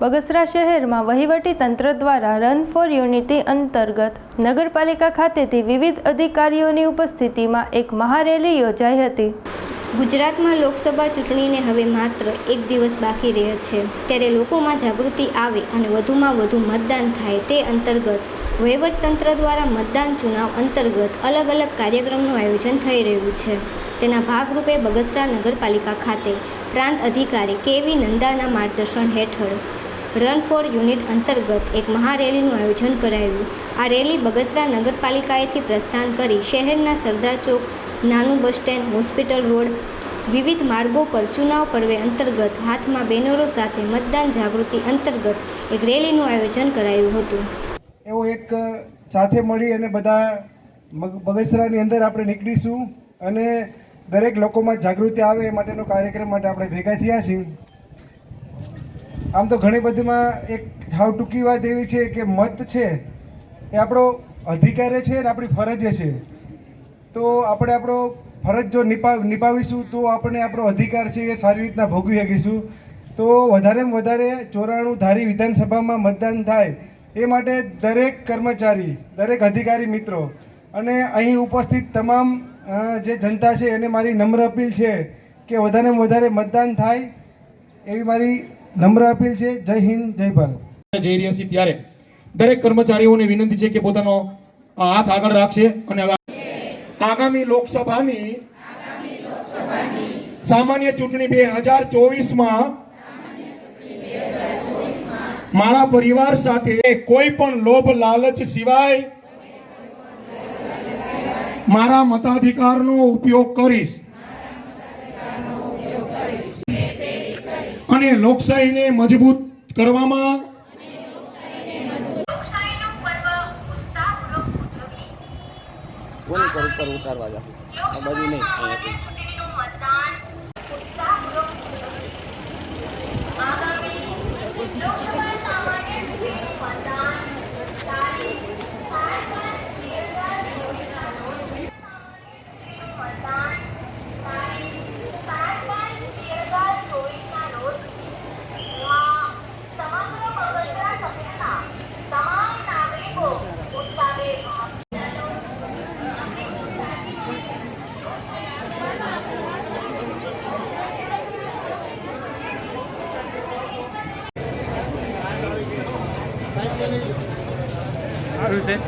બગસરા શહેરમાં વહીવટી તંત્ર દ્વારા રન ફોર યુનિટી અંતર્ગત નગરપાલિકા ખાતેથી વિવિધ અધિકારીઓની ઉપસ્થિતિમાં એક મહારેલી યોજાઈ હતી. ગુજરાતમાં લોકસભા ચૂંટણીને હવે માત્ર એક દિવસ બાકી રહ્યો છે. ત્યારે લોકોમાં જાગૃતિ આવે અને વધુમાં વધુ મતદાન થાય તે અંતર્ગત વહીવટતંત્ર દ્વારા મતદાન ચુનાવ અંતર્ગત અલગ અલગ કાર્યક્રમનું આયોજન થઈ રહ્યું છે. તેના ભાગરૂપે બગસરા નગરપાલિકા ખાતે પ્રાંત અધિકારી કેવી નંદાના માર્ગદર્શન હેઠળ રન ફોર યુનિટ અંતર્ગત એક મહારેલીનું આયોજન કરાયું. આ રેલી બગસરા નગરપાલિકાએથી પ્રસ્થાન કરી શહેરના સરદાર ચોક, નાનું બસ સ્ટેન્ડ, હોસ્પિટલ રોડ, વિવિધ માર્ગો પર ચુનાવ પર્વે અંતર્ગત હાથમાં બેનરો સાથે મતદાન જાગૃતિ અંતર્ગત એક રેલીનું આયોજન કરાયું હતું. એવો એક સાથે મળી અને બધા બગસરાની અંદર આપણે નીકળીશું અને દરેક લોકોમાં જાગૃતિ આવે એ માટેનો કાર્યક્રમ માટે આપણે ભેગા થયા છીએ. આમ તો ઘણી બધીમાં એક હાવ ટૂંકી વાત એવી છે કે મત છે એ આપણો અધિકાર છે અને આપણી ફરજ છે. તો આપણે આપણો ફરજ જો નિભાવ નિભાવીશું તો આપણે આપણો અધિકાર છે એ સારી રીતના ભોગવી શકીશું. તો વધારેમાં વધારે ચોરાણું ધારી વિધાનસભામાં મતદાન થાય એ માટે દરેક કર્મચારી, દરેક અધિકારી મિત્રો અને અહીં ઉપસ્થિત તમામ જે જનતા છે એને મારી નમ્ર અપીલ છે કે વધારેમાં વધારે મતદાન થાય એવી મારી નમ્ર અપીલ છે, જય હિન્દ, જય ભારત. જઈ રહ્યા છીએ ત્યારે દરેક કર્મચારીઓને વિનંતી છે કે પોતાનો હાથ આગળ રાખશે અને આગામી લોકસભાની સામાન્ય ચૂંટણી બે હજાર ચોવીસમાં મારા પરિવાર સાથે કોઈ પણ લોભ, લાલચ સિવાય મારા મતાધિકારનો ઉપયોગ કરીશ. અને લોકશાહીને મજબૂત કરવામાં ઉપર ઉતારવા જાઉં આ બાજુ નહીં 軽ぜ